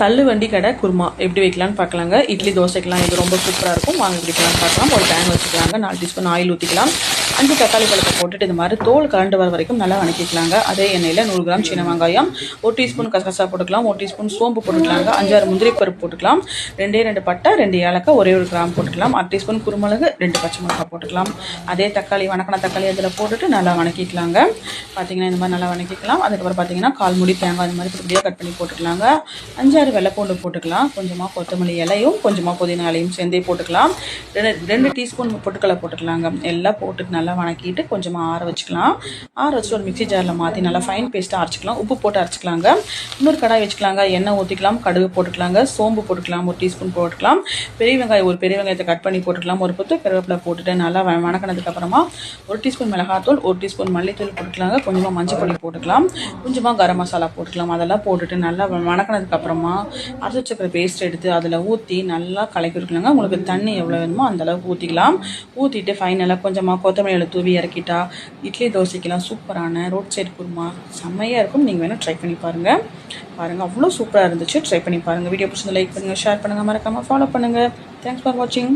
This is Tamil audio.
தள்ளு வண்டி கடை குருமா. எப்படி வைக்கலான்னு பார்க்கலாங்க. இட்லி தோசைக்கெல்லாம் இது ரொம்ப சூப்பராக இருக்கும். வாங்க எப்படி பார்க்கலாம். ஒரு பேன் வச்சுக்கலாங்க. நாலு டீஸ்பூன் ஆயில் ஊற்றிக்கலாம் அஞ்சு தக்காளி பழத்தை போட்டுட்டு இது மாதிரி தோல் கரண்டு வர வரைக்கும் நல்லா வணக்கிக்கலாங்க. அதே எண்ணெயில் நூறு கிராம் சின்ன வெங்காயம் ஒரு டீஸ்பூன் கசகசா போட்டுக்கலாம் ஒரு டீஸ்பூன் சோம்பு போட்டுக்கலாங்க அஞ்சாறு முந்திரி பருப்பு போட்டுக்கலாம் ரெண்டே ரெண்டு பட்டை ரெண்டு ஏலக்காய் ஒரே ஒரு கிராம் போட்டுக்கலாம் அரை டீஸ்பூன் குருமிளகு ரெண்டு பச்சை மிளகாய் போட்டுக்கலாம். அதே தக்காளி வணக்கின தக்காளி அதில் போட்டுட்டு நல்லா வணக்கிக்கலாங்க. பார்த்தீங்கன்னா இந்த மாதிரி நல்லா வணக்கிக்கலாம். அதுக்கப்புறம் பார்த்தீங்கன்னா கால் முடி தேங்காய் இந்த மாதிரி இப்படியாக கட் பண்ணி போட்டுக்கலாங்க. அஞ்சாறு வெள்ளைப்பூண்டு போட்டுக்கலாம். கொஞ்சமாக கொத்தமல்லி இலையும் கொஞ்சமாக புதினா இலையும் சேர்ந்தே போட்டுக்கலாம். ரெண்டு ரெண்டு டீஸ்பூன் பொட்டுக்களை போட்டுக்கலாங்க. எல்லாம் போட்டுட்டு நல்லா வணக்கிட்டு கொஞ்சமாக ஆற வச்சுக்கலாம். ஆற வச்சுட்டு ஒரு மிக்சி ஜாரில் மாற்றி நல்லா ஃபைன் பேஸ்ட்டாக அரைச்சிக்கலாம். உப்பு போட்டு அரைச்சிக்கலாங்க. இன்னொரு கடாய் வச்சுக்கலாங்க. எண்ணெய் ஊற்றிக்கலாம் கடுகு போட்டுக்கலாங்க. சோம்பு போட்டுக்கலாம். ஒரு டீஸ்பூன் போட்டுக்கலாம். பெரிய வெங்காயம் ஒரு பெரிய வெங்காயத்தை கட் பண்ணி போட்டுக்கலாம். ஒரு பத்து கருவேப்பிலை போட்டுட்டு நல்லா வணக்கினதுக்கப்புறமா ஒரு டீஸ்பூன் மிளகாத்தூள் ஒரு டீஸ்பூன் மல்லித்தூள் போட்டுக்கலாங்க. கொஞ்சமாக மஞ்சள் பொடி போட்டுக்கலாம். கொஞ்சமாக கரம் மசாலா போட்டுக்கலாம். அதெல்லாம் போட்டுட்டு நல்லா வணக்கினதுக்கப்புறமா அரைச்சி வச்சுக்கிற பேஸ்ட் எடுத்து அதில் ஊற்றி நல்லா கலக்கி விட்டுக்கலாங்க. உங்களுக்கு தண்ணி எவ்வளோ வேணுமோ அந்தளவுக்கு ஊற்றிக்கலாம் ஊற்றிட்டு ஃபைனலாக கொஞ்சமாக கொத்தமல்லி இலை தூவி இறக்கிட்டா இட்லி தோசைக்கெல்லாம் சூப்பரான ரோட் சைடு குருமா. செம்மையாக இருக்கும். நீங்கள் வேணால் ட்ரை பண்ணி பாருங்கள் பாருங்கள் அவ்வளோ சூப்பராக இருந்துச்சு. ட்ரை பண்ணி பாருங்கள் வீடியோ பிடிச்சிருந்து லைக் பண்ணுங்கள் ஷேர் பண்ணுங்கள் மறக்காமல் ஃபாலோ பண்ணுங்கள் தேங்க்ஸ் ஃபார் வாட்சிங்